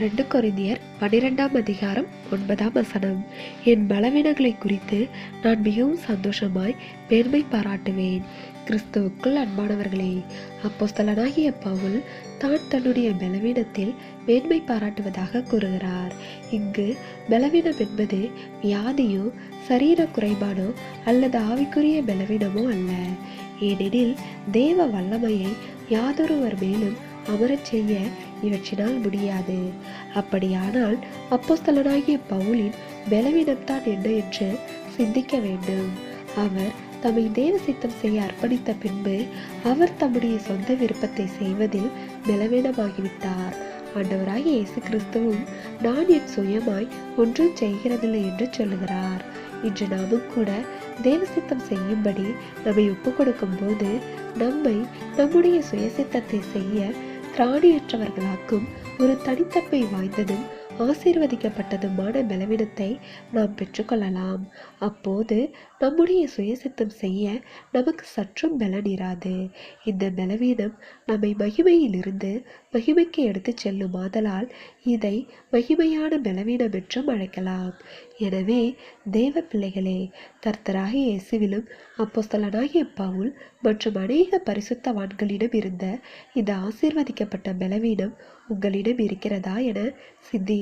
ரெண்டு கொரிந்தியர் பனிரெண்டாம் அதிகாரம் ஒன்பதாம் வசனம். என் பலவீனங்களை குறித்து நான் மிகவும் சந்தோஷமாய் பெருமை பாராட்டுவேன். கிறிஸ்துவுக்குள் அன்பானவர்களே அப்போஸ்தலனாகிய பவுல் தான் தன்னுடைய பலவீனத்தில் மேன்மை பாராட்டுவதாக கூறுகிறார். இங்கு பலவீனம் என்பது வியாதியோ சரீர குறைபாடோ அல்லது ஆவிக்குரிய பலவீனமோ அல்ல. ஏனெனில் தேவ வல்லமையை யாதொருவர் மேலும் அமரச் செய்ய இவற்றினால் முடியாது. அப்படியானால் அப்போஸ்தலனாகிய பவுலின் பலவீனம்தான் என்ன என்று சிந்திக்க வேண்டும். அவர் தம்மை தேவ சித்தம் செய்ய அர்ப்பணித்த பின்பு அவர் தம்முடைய சொந்த விருப்பத்தை செய்வதில் பலவீனமாகிவிட்டார். ஆண்டவராகிய இயேசு கிறிஸ்துவும் நான் என் சுயமாய் ஒன்றும் செய்கிறதில்லை என்று சொல்லுகிறார். இன்று நாமும் கூட தேவசித்தம் செய்யும்படி நம்மை ஒப்பு கொடுக்கும் போது நம்மை நம்முடைய சுயசித்தத்தை செய்ய திராடியற்றவர்களாக்கும் ஒரு தடித்தப்பை வாய்ந்ததும் ஆசீர்வதிக்கப்பட்டதுமான பலவீனத்தை நாம் பெற்றுக்கொள்ளலாம். அப்போது நம்முடைய சுயசித்தம் செய்ய நமக்கு சற்றும் பலன் இராது இந்த பலவீனம் நம்மை மகிமையிலிருந்து மகிமைக்கு எடுத்துச் செல்லும் ஆதலால் இதை மகிமையான பலவீனம் என்றும் அழைக்கலாம். எனவே தேவ பிள்ளைகளே கர்த்தராகிய இயேசுவிலும் அப்போஸ்தலனாகிய பவுல் மற்றும் அநேக பரிசுத்தவான்களிடம் இருந்த இந்த ஆசீர்வதிக்கப்பட்ட பலவீனம் உங்களிடம் இருக்கிறதா என சிந்தி